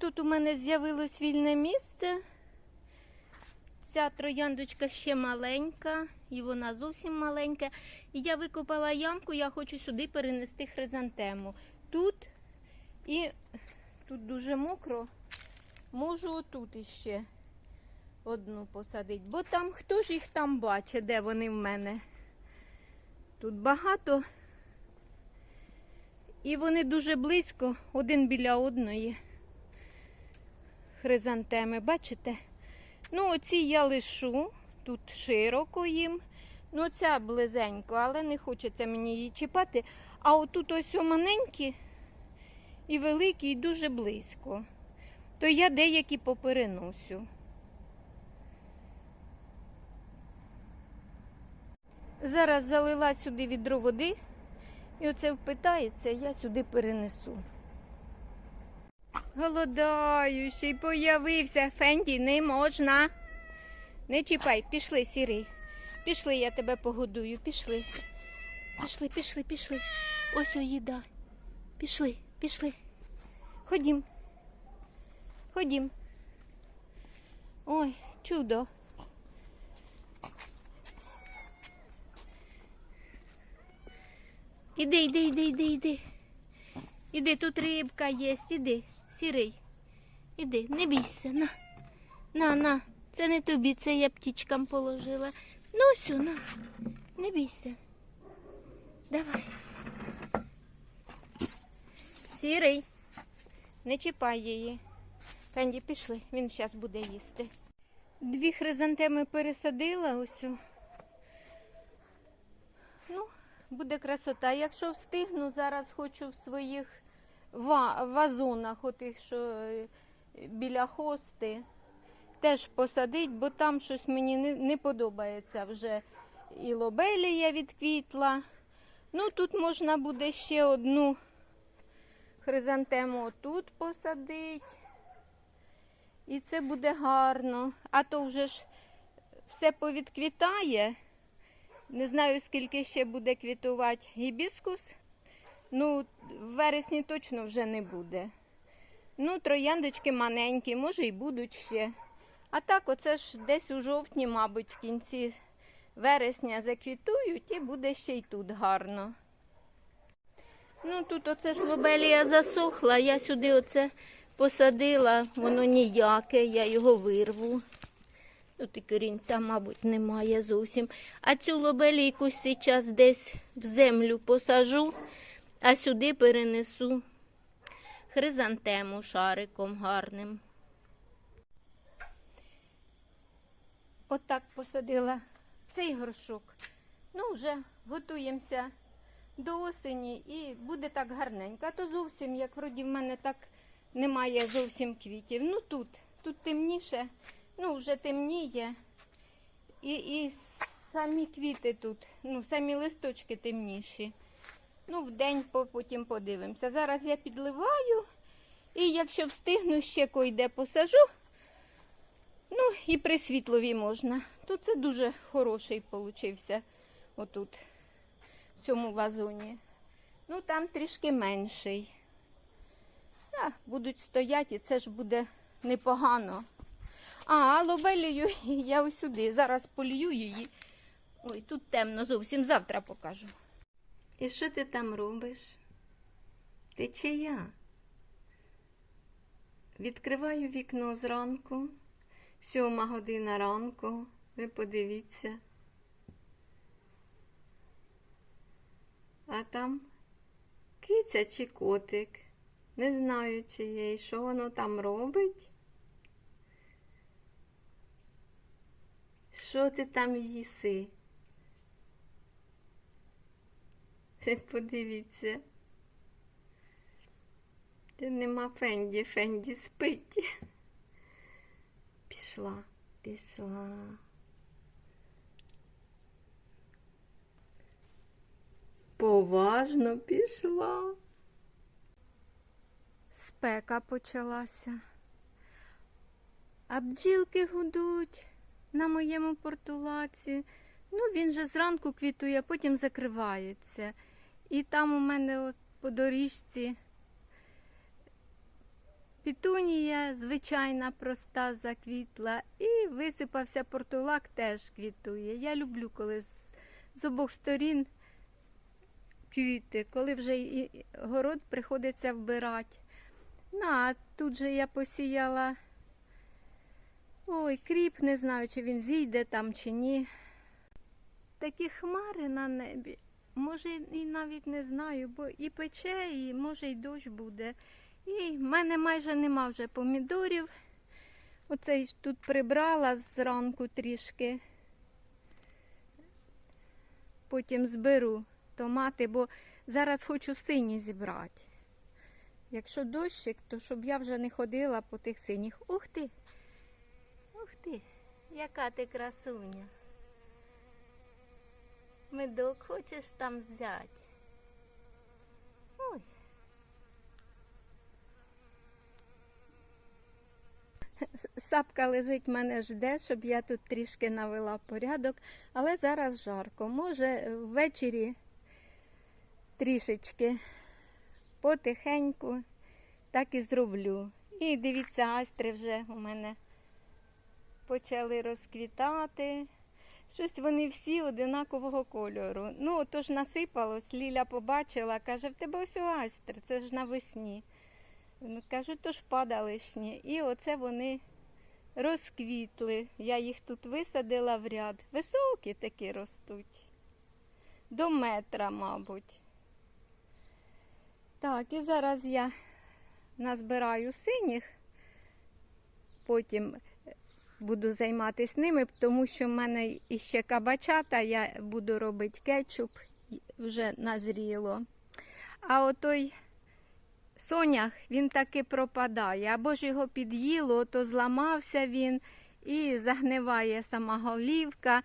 Тут у мене з'явилось вільне місце. Ця трояндочка ще маленька, і вона зовсім маленька. І я викопала ямку, я хочу сюди перенести хризантему. Тут і тут дуже мокро. Можу отут іще одну посадити. Бо там хто ж їх там бачить, де вони в мене? Тут багато. І вони дуже близько, один біля одної хризантеми, бачите? Ну, оці я лишу, тут широко їм. Ну, ця близенько, але не хочеться мені її чіпати. А отут ось маленькі і великі, і дуже близько. То я деякі попереносю. Зараз залила сюди відро води, і оце впитається, я сюди перенесу. Голодаючий появився. Фенді, не можна. Не чіпай, пішли, сірий. Пішли, я тебе погодую. Пішли. Пішли, пішли, пішли. Ось о їда. Пішли, пішли. Ходім. Ходім. Ой, чудо. Іди, іди, іди, іди, іди. Іди, тут рибка є, іди, сірий. Іди, не бійся, на. На, на. Це не тобі, це я птічкам положила. Ну, сю, на. Не бійся. Давай. Сірий. Не чіпай її. Фенді, пішли, він зараз буде їсти. Дві хризантеми пересадила о. Ну, буде красота. Якщо встигну, зараз хочу в своїх вазонах, отих, що е, біля хости, теж посадити, бо там щось мені не, не подобається вже. І лобелія відквітла. Ну, тут можна буде ще одну хризантему тут посадити. І це буде гарно. А то вже ж все повідквітає. Не знаю, скільки ще буде квітувати гібіскус. Ну, в вересні точно вже не буде. Ну, трояндочки маленькі, може і будуть ще. А так, оце ж десь у жовтні, мабуть, в кінці вересня заквітують і буде ще й тут гарно. Ну, тут оце ж лобелія засохла, я сюди оце посадила, воно ніяке, я його вирву. Тут і корінця, мабуть, немає зовсім. А цю лобелійку зараз десь в землю посажу, а сюди перенесу хризантему шариком гарним. Отак посадила цей горшок. Ну, вже готуємося до осені і буде так гарненько. А то зовсім, як вроді в мене так немає зовсім квітів. Ну тут, тут темніше, ну вже темніє. І, і самі квіти тут, ну, самі листочки темніші. Ну, в день потім подивимося. Зараз я підливаю, і якщо встигну, ще койде посажу. Ну, і при світлові можна. Тут це дуже хороший получився отут, в цьому вазоні. Ну, там трішки менший. А, будуть стояти, і це ж буде непогано. А, лобелію я ось сюди. Зараз полью її. Ой, тут темно зовсім завтра покажу. І що ти там робиш? Ти чия? Відкриваю вікно зранку, сьома година ранку. Ви подивіться. А там киця чи котик. Не знаю, чиєї, що воно там робить. Що ти там їси? Це подивіться. Де нема Фенді, Фенді спить. Пішла, пішла. Поважно пішла. Спека почалася. А бджілки гудуть на моєму портулаці. Ну, він же зранку квітує, а потім закривається. І там у мене от по доріжці Пітунія звичайна, проста, заквітла. І висипався портулак, теж квітує. Я люблю, коли з, з обох сторін квіти, коли вже і город приходиться вбирати. Ну, а тут же я посіяла. Ой, кріп, не знаю, чи він зійде там, чи ні. Такі хмари на небі. Може, і навіть не знаю, бо і пече, і може й дощ буде. І в мене майже нема вже помідорів. Оцей тут прибрала зранку трішки. Потім зберу томати, бо зараз хочу сині зібрати. Якщо дощик, то щоб я вже не ходила по тих синіх. Ух ти! Ух ти! Яка ти красуня! Медок хочеш там взяти? Ой. Сапка лежить, мене жде, щоб я тут трішки навела порядок, але зараз жарко. Може, ввечері трішечки потихеньку так і зроблю. І дивіться, астри вже у мене почали розквітати. Щось вони всі одинакового кольору. Ну, отож насипалось, Ліля побачила, каже, в тебе ось астри, це ж навесні. Кажу, то ж падалишні. І оце вони розквітли. Я їх тут висадила в ряд. Високі такі ростуть. До метра, мабуть. Так, і зараз я назбираю синіх, потім буду займатися ними, тому що в мене іще кабачата, я буду робити кетчуп, вже назріло. А отой сонях він таки пропадає. Або ж його під'їло, то зламався він і загниває сама голівка.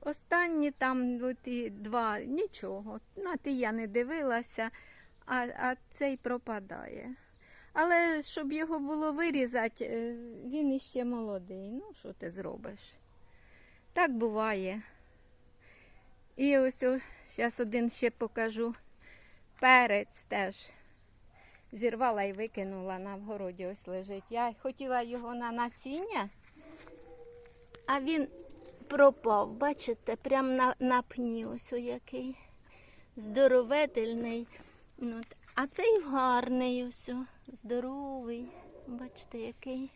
Останні там от і два нічого. На ті я не дивилася, а, а цей пропадає. Але щоб його було вирізати, е, він іще молодий. Ну, що ти зробиш? Так буває. І ось зараз один ще покажу. Перець теж зірвала і викинула на вгороді, ось лежить. Я хотіла його на насіння, а він пропав. Бачите, прямо на, на пні ось який. Здоровительний. От. А цей гарний ось, здоровий. Бачите, який.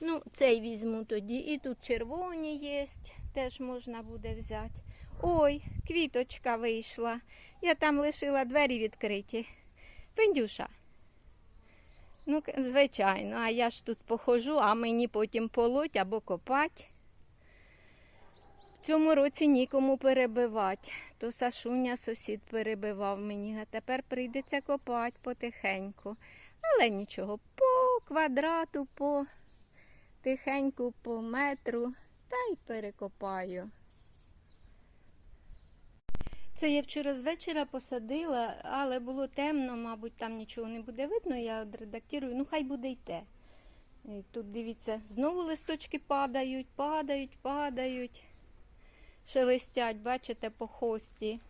Ну, цей візьму тоді. І тут червоні є, теж можна буде взяти. Ой, квіточка вийшла. Я там лишила двері відкриті. Фендюша. Ну, звичайно, а я ж тут похожу, а мені потім полоть або копать. Цьому році нікому перебивати. То Сашуня сусід перебивав мені, а тепер прийдеться копати потихеньку. Але нічого, по квадрату, по тихеньку, по метру, та й перекопаю. Це я вчора з вечора посадила, але було темно, мабуть, там нічого не буде видно. Я редактирую, ну хай буде й те. Тут дивіться, знову листочки падають, падають, падають, шелестять, бачите, по хості.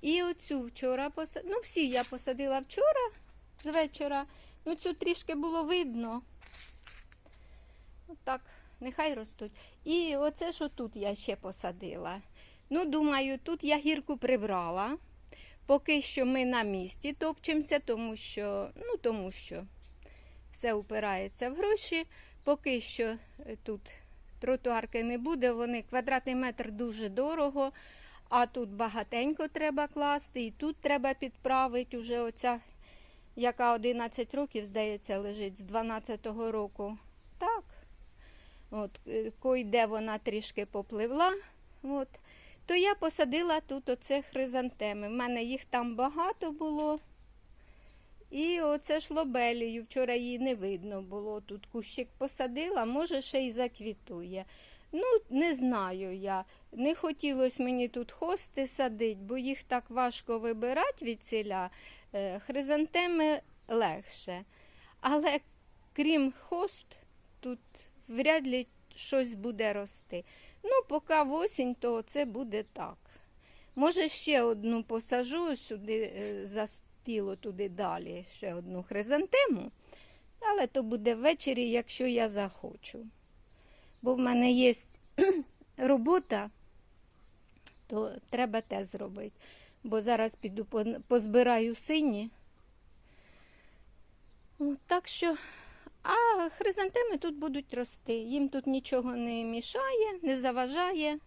І оцю вчора посадила. Ну, всі я посадила вчора з вечора. Ну, цю трішки було видно. Отак, нехай ростуть. І оце, що тут я ще посадила. Ну, думаю, тут я гірку прибрала. Поки що ми на місці топчемося, тому що, ну, тому що все упирається в гроші. Поки що е, тут тротуарки не буде, вони квадратний метр дуже дорого, а тут багатенько треба класти, і тут треба підправити уже оця, яка 11 років, здається, лежить з 12-го року. Так. От, е, койде вона трішки попливла. От то я посадила тут оце хризантеми. В мене їх там багато було. І оце ж лобелію. Вчора її не видно було. Тут кущик посадила, може ще й заквітує. Ну, не знаю я. Не хотілося мені тут хости садити, бо їх так важко вибирати від ціля. Е, Хризантеми легше. Але крім хост, тут вряд ли щось буде рости. Ну, поки в осінь, то це буде так. Може, ще одну посажу сюди, е, за стіло туди далі, ще одну хризантему. Але то буде ввечері, якщо я захочу. Бо в мене є робота, то треба те зробити. Бо зараз піду позбираю сині. Так що, а хризантеми тут будуть рости. Їм тут нічого не мішає, не заважає.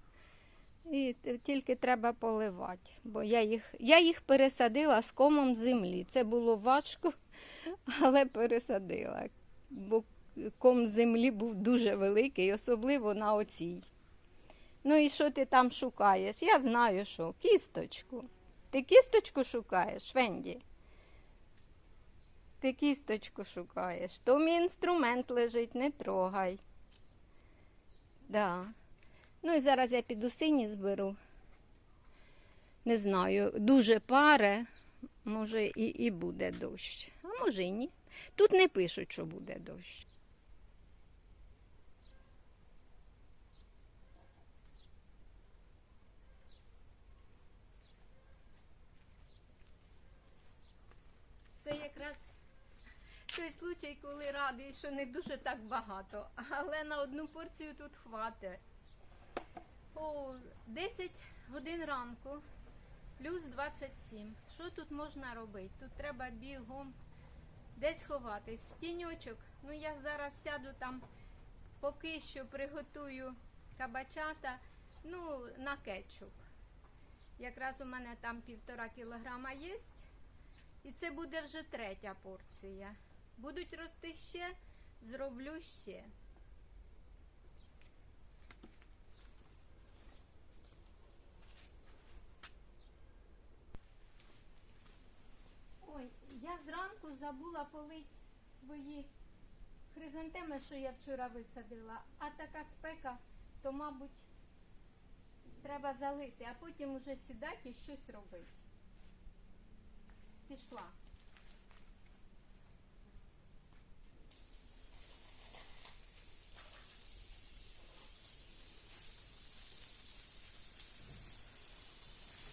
І тільки треба поливати. Бо я їх, я їх пересадила з комом землі. Це було важко, але пересадила. Бо ком землі був дуже великий, особливо на оцій. Ну і що ти там шукаєш? Я знаю, що кісточку. Ти кісточку шукаєш, Венді? Ти кісточку шукаєш. То мій інструмент лежить, не трогай. Да. Ну і зараз я піду сині зберу. Не знаю, дуже паре, може і, і буде дощ. А може і ні. Тут не пишуть, що буде дощ. Це якраз той случай, коли радий, що не дуже так багато, але на одну порцію тут хватить. О, 10 годин ранку, плюс 27. Що тут можна робити? Тут треба бігом десь ховатись. В тіньочок. Ну я зараз сяду там, поки що приготую кабачата, ну, на кетчуп. Якраз у мене там півтора кілограма є. І це буде вже третя порція. Будуть рости ще, зроблю ще. Ой, я зранку забула полить свої хризантеми, що я вчора висадила, а така спека, то, мабуть, треба залити, а потім уже сідати і щось робити. Пішла.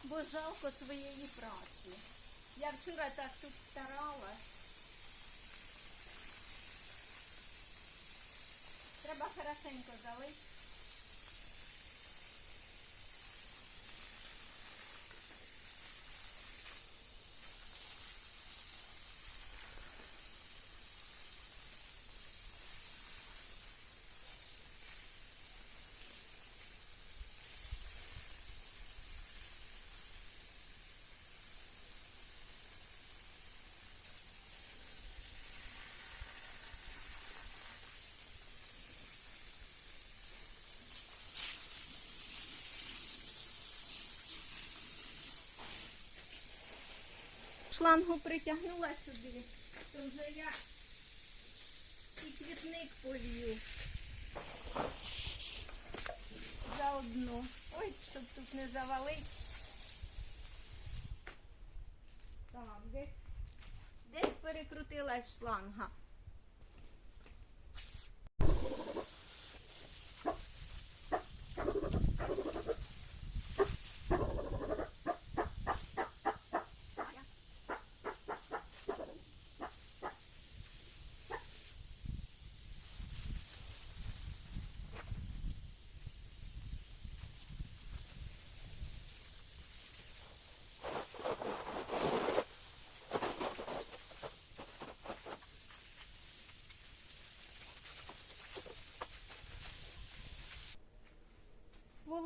Бо жалко своєї праці. Я вчора так тут старалась. Треба хорошенько залити. Шлангу притягнула сюди, то вже я і квітник полью. Заодно. Ой, щоб тут не завалить. Так, десь, десь перекрутилась шланга.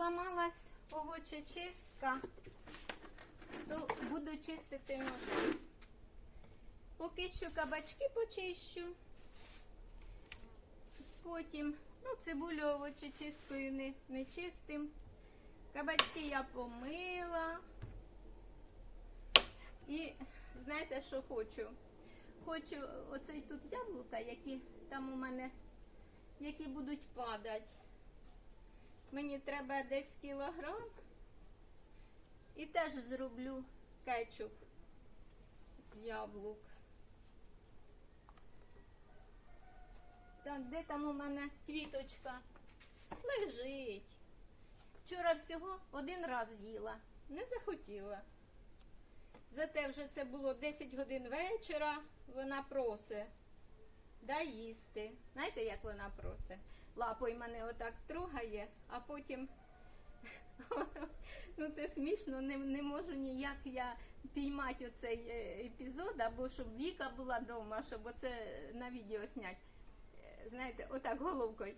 Поламалась овочечистка, то буду чистити ножем. Поки що кабачки почищу. Потім, ну, цибулю овочечисткою не, не чистим. Кабачки я помила. І знаєте, що хочу? Хочу оцей тут яблука, які там у мене, які будуть падати. Мені треба десь кілограм. І теж зроблю кетчуп з яблук. Так, де там у мене квіточка? Лежить. Вчора всього один раз їла. Не захотіла. Зате вже це було 10 годин вечора, вона просить. дай їсти. Знаєте, як вона просить? Лапою мене отак трогає, а потім. Ну це смішно, не, не можу ніяк я піймати оцей е, епізод, або щоб Віка була вдома, щоб оце на відео зняти. Е, Знаєте, отак головкою.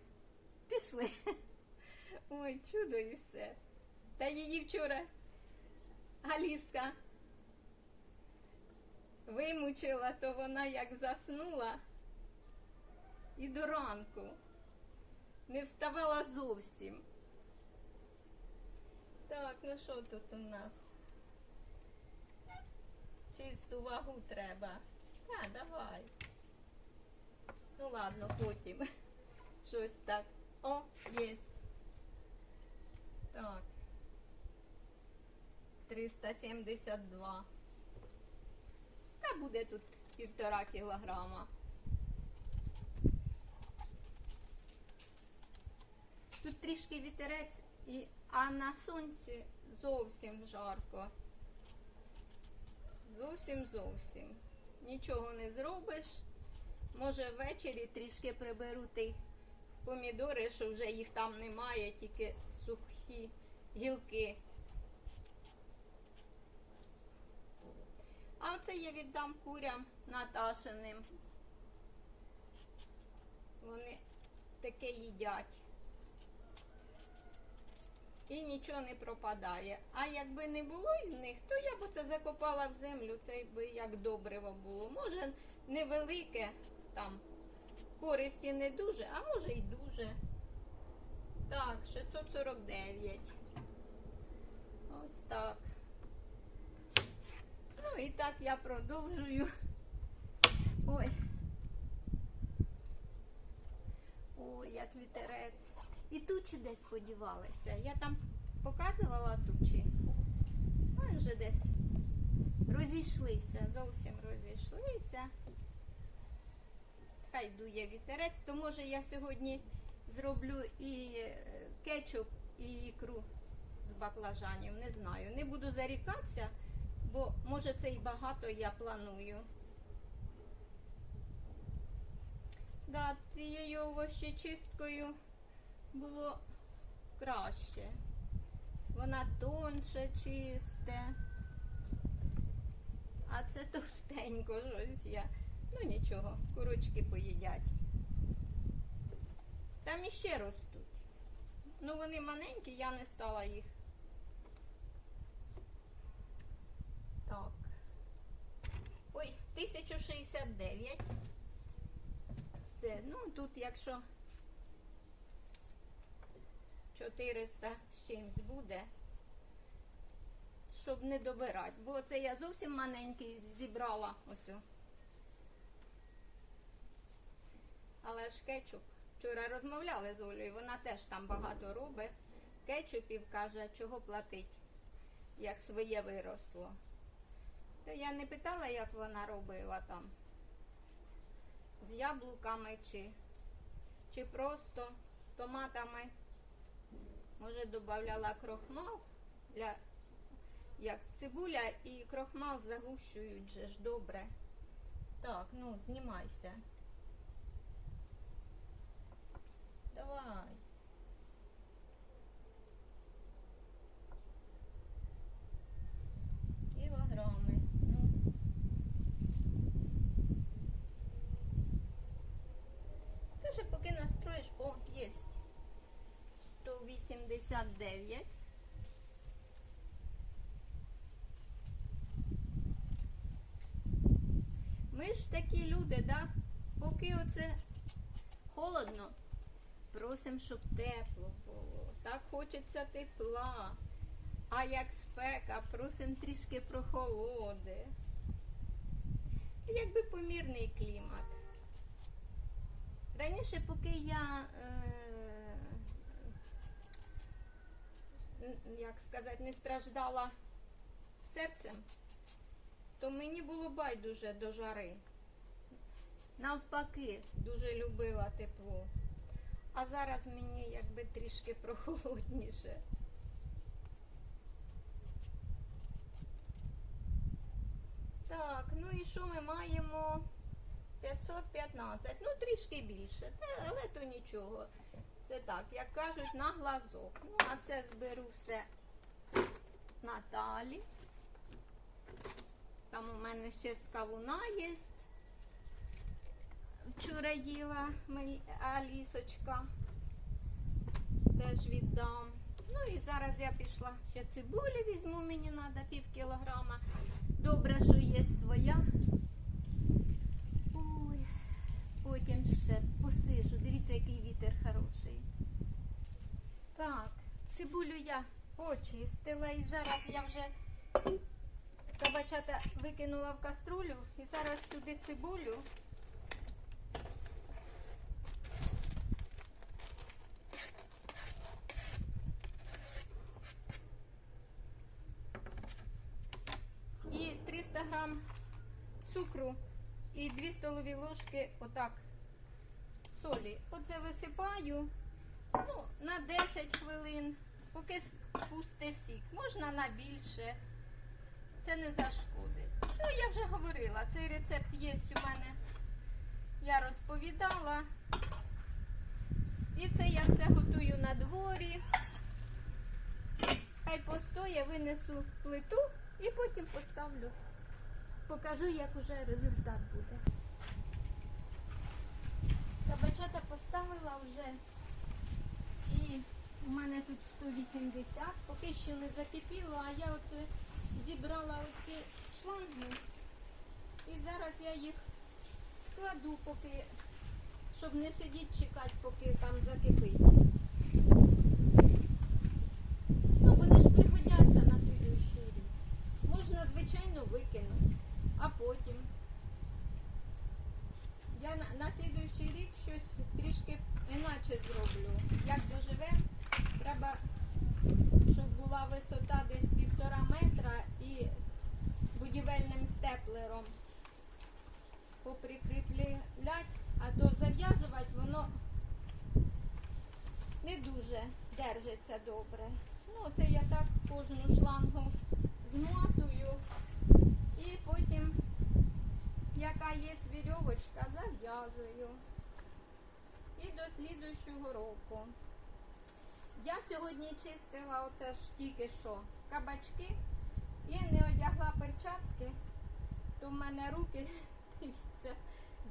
Пішли. Ой, чудо і все. Та її вчора Аліска вимучила, то вона як заснула і до ранку не вставала зовсім. Так, ну що тут у нас? Чисту вагу треба. Та, давай. Ну ладно, потім. Щось так. О, єсть. Так. 372. Та буде тут півтора кілограма. Тут трішки вітерець, а на сонці зовсім жарко. Зовсім зовсім. Нічого не зробиш. Може ввечері трішки приберу ті помідори, що вже їх там немає, тільки сухі гілки. А оце я віддам курям Наташиним. Вони таке їдять. І нічого не пропадає. А якби не було в них, то я б це закопала в землю, це би як добриво було. Може, невелике там користі не дуже, а може й дуже. Так, 649. Ось так. Ну і так я продовжую. Ой. Ой, як вітерець. І тучі десь подівалися. Я там показувала тучі. Ой, вже десь розійшлися, зовсім розійшлися. Хай дує вітерець, то може я сьогодні зроблю і е, кетчуп, і ікру з баклажанів. Не знаю. Не буду зарікатися, бо може це і багато я планую. Да, тією овощечисткою було краще. Вона тонше чисте. А це товстенько щось я. Ну нічого, курочки поїдять. Там іще ростуть. Ну вони маленькі, я не стала їх. Так. Ой, 1069. Все, ну тут якщо 400 з чимсь буде, щоб не добирати. Бо це я зовсім маленький зібрала ось. Але ж кетчуп. Вчора розмовляли з Олею, вона теж там багато робить. Кетчупів каже, чого платить, як своє виросло. То я не питала, як вона робила там. З яблуками чи, чи просто з томатами. Може, додавала крохмал для як цибуля і крохмал загущують же ж добре. Так, ну, знімайся. Давай. Кілограми. Ну. Ти ще поки настроїш. О, єсть. 189. Ми ж такі люди, да? Поки оце холодно, просимо, щоб тепло було. Так хочеться тепла. А як спека, просимо трішки прохолоди. Якби помірний клімат. Раніше, поки я, е, як сказати, не страждала серцем, то мені було байдуже до жари. Навпаки, дуже любила тепло. А зараз мені якби трішки прохолодніше. Так, ну і що ми маємо? 515, ну трішки більше, але то нічого. Це так, як кажуть, на глазок. Ну, а це зберу все Наталі. Там у мене ще з кавуна є. Вчора їла Алісочка. Теж віддам. Ну і зараз я пішла ще цибулі візьму, мені треба пів кілограма. Добре, що є своя. Ой, потім ще посижу. Дивіться, який вітер хороший. Так, цибулю я почистила і зараз я вже кабачата викинула в каструлю і зараз сюди цибулю. І 300 грам цукру і 2 столові ложки отак солі. Оце висипаю ну, на 10 хвилин, поки пусте сік. Можна на більше. Це не зашкодить. Ну, я вже говорила, цей рецепт є у мене. Я розповідала. І це я все готую на дворі. Хай постоє, винесу плиту і потім поставлю. Покажу, як уже результат буде. Кабачата поставила вже. І у мене тут 180, поки ще не закипіло, а я оце зібрала оці шланги. І зараз я їх складу, поки, щоб не сидіти чекати, поки там закипить. Ну, вони ж пригодяться на слідуючий рік. Можна, звичайно, викинути, а потім. Я на, на слідуючий рік щось трішки іначе зроблю. Як доживем, треба, щоб була висота десь півтора метра і будівельним степлером поприкріплять, а то зав'язувати воно не дуже держиться добре. Ну, це я так кожну шлангу змотую і потім, яка є вірьовочка, зав'язую. І до слідуючого року. Я сьогодні чистила оце ж тільки що кабачки і не одягла перчатки, то в мене руки, дивіться,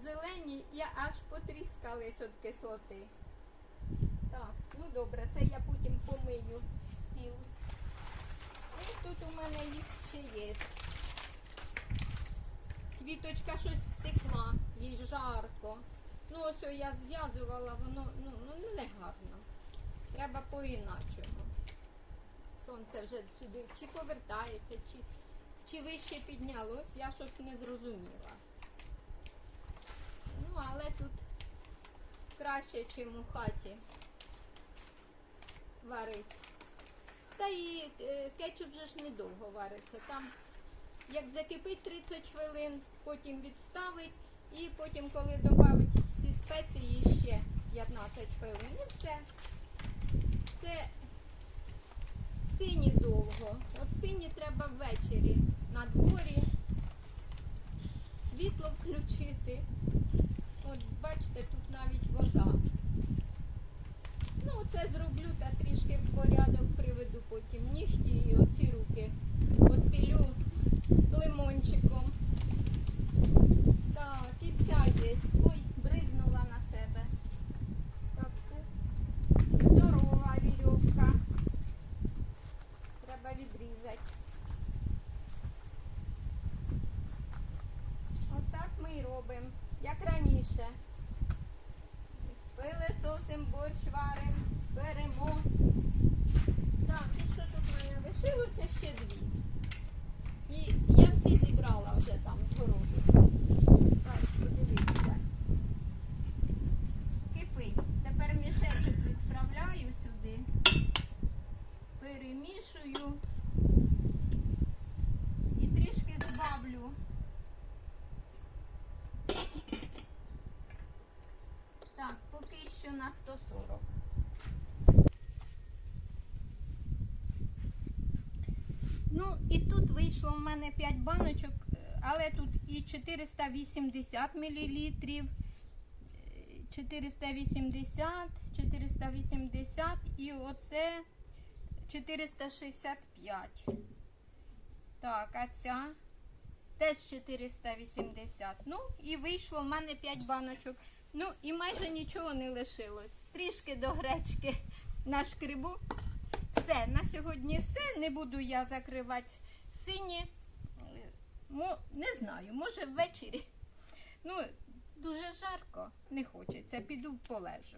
зелені і аж потріскались від кислоти. Так, ну добре, це я потім помию стіл. І тут у мене їх ще є. Квіточка щось втекла, їй жарко. Ну ось я зв'язувала, воно ну, ну не гарно. Треба по-іначому. Сонце вже сюди чи повертається, чи, чи вище піднялось, я щось не зрозуміла. Ну, але тут краще, ніж у хаті варить. Та і е, кетчуп вже ж недовго вариться. Там як закипить 30 хвилин, потім відставить і потім, коли додавить всі спеції, ще 15 хвилин. І все. Це сині довго. От сині треба ввечері на дворі. Світло включити. От бачите, тут навіть вода. Ну, це зроблю та трішки в порядок приведу потім нігті і оці руки. От пілю лимончиком. Так, і ця є. Ой, бризнула на себе. Так, це здорова вірьовка. Треба відрізати. Отак ми й робимо, як раніше. Пилесосим, борщ варим, беремо. Так, і що тут в мене лишилося ще дві. І я всі зібрала вже там з городу. Так, подивіться. Кипить. Тепер мішечок відправляю сюди, перемішую і трішки збавлю. Так, поки що на 140. Ну і тут вийшло в мене 5 баночок, е, але тут і 480 мл, 480, 480 і оце 465. Так, а ця теж 480. Ну, і вийшло в мене 5 баночок. Ну, і майже нічого не лишилось. Трішки до гречки на шкрибу. Все, на сьогодні все. Не буду я закривати сині. Мо, не знаю, може ввечері. Ну, дуже жарко, не хочеться, піду полежу.